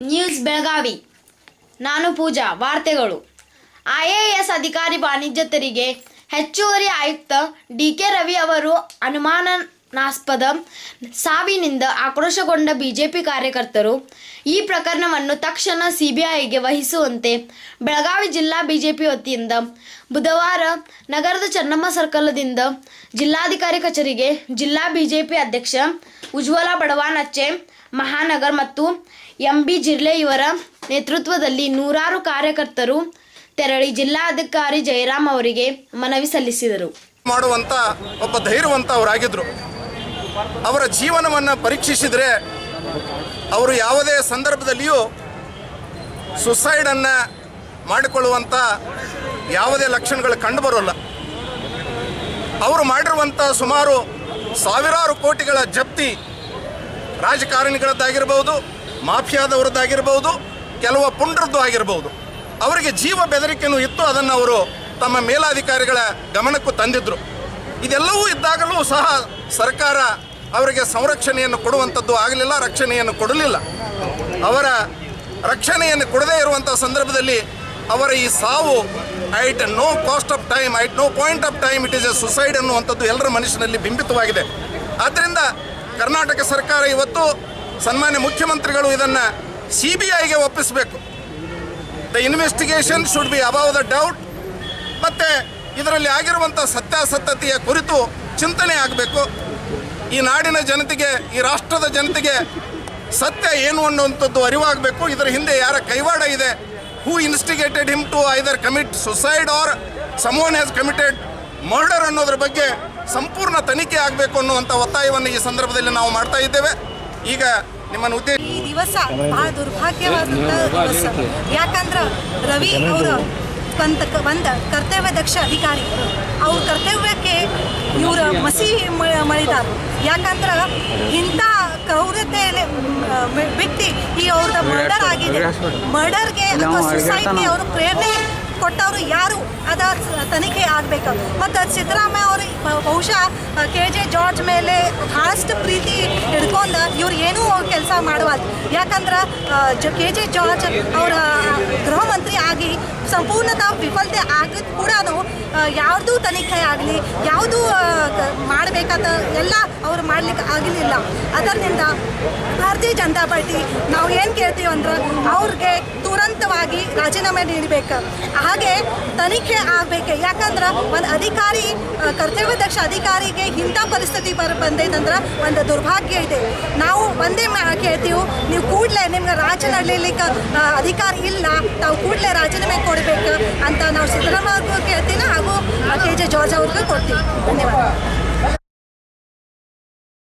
News Belagavi. ನಾನು ಪೂಜಾ, ವಾರ್ತೆಗಳು. IAS ಅಧಿಕಾರಿ ವಾಣಿಜ್ಯ ತೆರಿಗೆ. ಹೆಚ್ಚುವರಿ ಆಯುಕ್ತ ಡಿಕೆ ರವಿ ಅವರು ಅನುಮಾನನಾಸ್ಪದ ಸಾವಿನಿಂದ ಆಕ್ರೋಶಗೊಂಡ ಬಿಜೆಪಿ ಕಾರ್ಯಕರ್ತರು ಈ ಪ್ರಕರಣವನ್ನು ತಕ್ಷಣ ಸಿಬಿಐಗೆ ವಹಿಸುವಂತೆ ಬೆಳಗಾವಿ ಜಿಲ್ಲಾ ಬಿಜೆಪಿ ವತಿಯಿಂದ ಬುಧವಾರ ನಗರದ ಚನ್ನಮ್ಮ ಸರ್ಕಲ್ದಿಂದ ಜಿಲ್ಲಾಧಿಕಾರಿ ಕಚೇರಿಗೆ ಜಿಲ್ಲಾ ಬಿಜೆಪಿ ಅಧ್ಯಕ್ಷ ಉಜ್ವಲ ಬಡವಾನಚ್ಚೆ, ಮಹಾನಗರ್ ಮತ್ತು ಎಂ ಬಿ ಜಿರ್ಲೆ ಇವರ ನೇತೃತ್ವದಲ್ಲಿ ನೂರಾರು ಕಾರ್ಯಕರ್ತರು ತೆರಳಿ ಜಿಲ್ಲಾಧಿಕಾರಿ ಜಯರಾಮ್ ಅವರಿಗೆ ಮನವಿ ಸಲ್ಲಿಸಿದರು. ಮಾಡುವಂತ ಒಬ್ಬ ಧೈರ್ಯವಂತ ಅವರಾಗಿದ್ದರು ಅವರ ಜೀವನವನ್ನು ಪರೀಕ್ಷಿಸಿದರೆ ಅವರು ಯಾವುದೇ ಸಂದರ್ಭದಲ್ಲಿಯೂ ಸುಸೈಡನ್ನು ಮಾಡಿಕೊಳ್ಳುವಂಥ ಯಾವುದೇ ಲಕ್ಷಣಗಳು ಕಂಡುಬರೋಲ್ಲ. ಅವರು ಮಾಡಿರುವಂಥ ಸುಮಾರು ಸಾವಿರಾರು ಕೋಟಿಗಳ ಜಪ್ತಿ ರಾಜಕಾರಣಿಗಳದ್ದಾಗಿರ್ಬೋದು ಮಾಫಿಯಾದವರದ್ದಾಗಿರ್ಬೋದು, ಕೆಲವು ಪುಂಡ್ರದ್ದು ಆಗಿರ್ಬೋದು. ಅವರಿಗೆ ಜೀವ ಬೆದರಿಕೆಯೂ ಇತ್ತು, ಅದನ್ನು ಅವರು ತಮ್ಮ ಮೇಲಾಧಿಕಾರಿಗಳ ಗಮನಕ್ಕೂ ತಂದಿದ್ದರು ಇದೆಲ್ಲವೂ ಇದ್ದಾಗಲೂ ಸಹ ಸರ್ಕಾರ ಅವರಿಗೆ ಸಂರಕ್ಷಣೆಯನ್ನು ಕೊಡುವಂಥದ್ದು ಆಗಲಿಲ್ಲ, ರಕ್ಷಣೆಯನ್ನು ಕೊಡಲಿಲ್ಲ. ಅವರ ರಕ್ಷಣೆಯನ್ನು ಕೊಡದೇ ಇರುವಂಥ ಸಂದರ್ಭದಲ್ಲಿ ಅವರ ಈ ಸಾವು at no cost of time at no point of time it is a suicide ಅನ್ನುವಂಥದ್ದು ಎಲ್ಲರ ಮನುಷ್ಯನಲ್ಲಿ ಬಿಂಬಿತವಾಗಿದೆ. ಆದ್ದರಿಂದ ಕರ್ನಾಟಕ ಸರ್ಕಾರ ಇವತ್ತು ಸನ್ಮಾನ್ಯ ಮುಖ್ಯಮಂತ್ರಿಗಳು ಇದನ್ನು ಸಿ ಬಿ ಐಗೆ ಒಪ್ಪಿಸಬೇಕು. The investigation should be above the doubt ಮತ್ತು ಇದರಲ್ಲಿ ಆಗಿರುವಂಥ ಸತ್ಯಾಸತ್ಯತೆಯ ಕುರಿತು ಚಿಂತನೆ ಆಗಬೇಕು. ಈ ನಾಡಿನ ಜನತೆಗೆ, ಈ ರಾಷ್ಟ್ರದ ಜನತೆಗೆ ಸತ್ಯ ಏನು ಅನ್ನುವಂಥದ್ದು ಅರಿವಾಗಬೇಕು. ಇದರ ಹಿಂದೆ ಯಾರ ಕೈವಾಡ ಇದೆ? Who instigated him to either commit suicide or someone has committed murder ಅನ್ನೋದ್ರ ಬಗ್ಗೆ ಸಂಪೂರ್ಣ ತನಿಖೆ ಆಗಬೇಕು ಅನ್ನುವಂಥ ಒತ್ತಾಯವನ್ನು ಈ ಸಂದರ್ಭದಲ್ಲಿ ನಾವು ಮಾಡ್ತಾ ಇದ್ದೇವೆ. ಈಗ ನಿಮ್ಮನ್ನು ಉದ್ದೇಶ ಈ ದಿವಸ ಬಹಳ ದುರ್ಭಾಗ್ಯವಾದಂಥ ದಿವಸ. ಯಾಕಂದ್ರ ರವಿ ಅವರು ಒಂದು ಬಂದ ಕರ್ತವ್ಯ ದಕ್ಷ ಅಧಿಕಾರಿ. ಅವ್ರ ಕರ್ತವ್ಯಕ್ಕೆ ಇವರು ಮಸಿ ಮಳಿದಾರ. ಯಾಕಂದ್ರೆ ಇಂಥ ಕ್ರೌರತೆಯಲ್ಲಿ ವ್ಯಕ್ತಿ ಈ ಅವ್ರದ್ದು ಮರ್ಡರ್ ಆಗಿದೆ. ಮರ್ಡರ್ಗೆ ಅಥವಾ ಸುಸೈಡ್ಗೆ ಅವರು ಪ್ರೇರಣೆ ಕೊಟ್ಟವರು ಯಾರು? ಅದ ತನಿಖೆ ಆಗಬೇಕು. ಮತ್ತು ಸಿದ್ದರಾಮಯ್ಯ ಅವರು ಬಹುಶಃ ಕೆ ಜೆ ಜಾರ್ಜ್ ಮೇಲೆ ಭಾಳಷ್ಟು ಪ್ರೀತಿ ಹಿಡ್ಕೊಂಡು ಇವ್ರು ಏನೂ ಕೆಲಸ ಮಾಡುವಲ್ಲ ಯಾಕಂದ್ರೆ ಕೆ ಜೆ ಜಾರ್ಜ್ ಅವರ ಗೃಹ ಮಂತ್ರಿ ಆಗಿ ಸಂಪೂರ್ಣತ ವಿಫಲತೆ ಆಗಿದ್ ಕೂಡ ಯಾರ್ದು ತನಿಖೆ ಆಗಲಿ, ಯಾವುದು ಮಾಡಬೇಕಾದ ಎಲ್ಲ ಅವ್ರು ಮಾಡ್ಲಿಕ್ಕೆ ಆಗಲಿಲ್ಲ ಅದರಿಂದ ಭಾರತೀಯ ಜನತಾ ಪಾರ್ಟಿ, ನಾವು ಏನು ಕೇಳ್ತೀವಿ ಅಂದ್ರೆ ಅವ್ರಿಗೆ ರಾಜೀನಾಮೆ ನೀಡಬೇಕು. ಹಾಗೆ ತನಿಖೆ ಆಗಬೇಕು. ಯಾಕಂದ್ರೆ ಒಂದು ಅಧಿಕಾರಿ ಕರ್ತವ್ಯದಕ್ಷ ಅಧಿಕಾರಿಗೆ ಇಂಥ ಪರಿಸ್ಥಿತಿ ಬರ, ಬಂದೈತಂದ್ರೆ ಒಂದು ದುರ್ಭಾಗ್ಯ ಇದೆ. ನಾವು ಒಂದೇ ಕೇಳ್ತೀವಿ, ನೀವು ಕೂಡಲೇ ನಿಮ್ಗೆ ರಾಜ್ಯ ನಡಲಿಕ್ಕೆ ಅಧಿಕಾರ ಇಲ್ಲ, ತಾವು ಕೂಡಲೇ ರಾಜೀನಾಮೆ ಕೊಡಬೇಕು ಅಂತ ನಾವು ಸಿದ್ದರಾಮಯ್ಯ ಕೇಳ್ತೀನಿ ಹಾಗೂ ಕೆ. ಜೆ. ಜಾರ್ಜ್ ಅವ್ರಿಗೂ ಕೊಡ್ತೀವಿ. ಧನ್ಯವಾದ.